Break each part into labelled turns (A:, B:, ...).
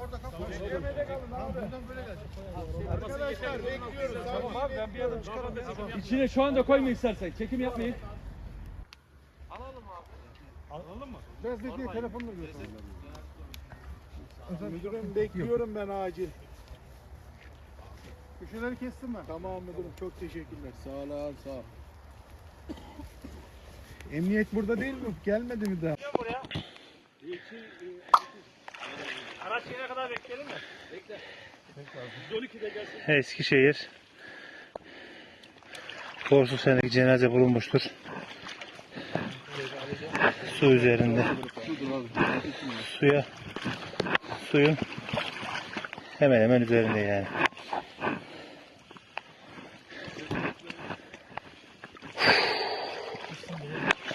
A: Orada kalın. Beklemede kalın abi. Buradan böyle gelecek. Arkadaşlar bekliyoruz. Tamam abi ben bir adım çıkarım.
B: İçine şu anda koyma istersen. Çekim yapmayın.
A: Biraz bekleyin telefonla götürün. Müdürüm bekliyorum ben acil. Köşeleri kestim ben. Tamam müdürüm çok teşekkürler. Sağ ol sağ ol. Emniyet burada değil mi? Gelmedi mi daha?
C: Araç kadar bekleyelim mi?
D: Eskişehir Korsu senedeki cenaze bulunmuştur. Su üzerinde. Suya suyun hemen hemen üzerinde yani.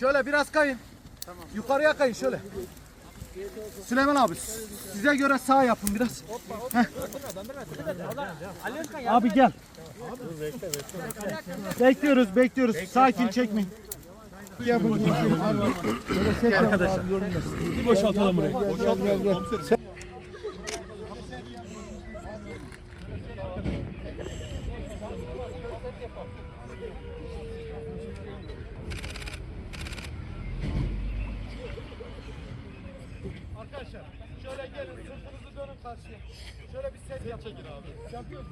A: Şöyle biraz kayın. Yukarıya kayın şöyle. Süleyman abi size göre sağ yapın biraz. Heh. Abi gel. Bekliyoruz bekliyoruz. Sakin çekmeyin. Arkadaşlar.
B: bir boşaltalım burayı.
A: Arkadaşlar şöyle gelin sırtınızı dönün karşıya. Şöyle bir set yapın. Yapıyoruz.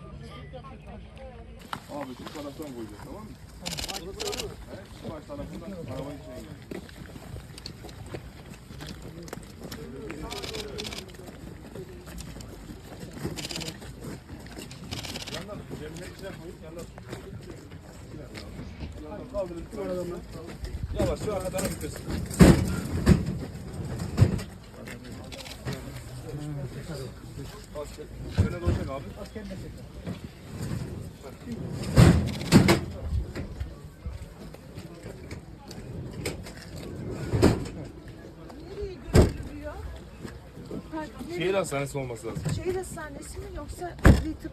E: Abi şu taraftan koyacağız tamam mı? He, şu baş tarafından arabanın içine gel. Yandan cebine içine koyup Yandan kaldırın aradan Yavaş şu arkadan bitirsin. Şöyle doğacak abi. Şehir hastanesi olması lazım.
F: Şehir hastanesi mi yoksa adli tıp?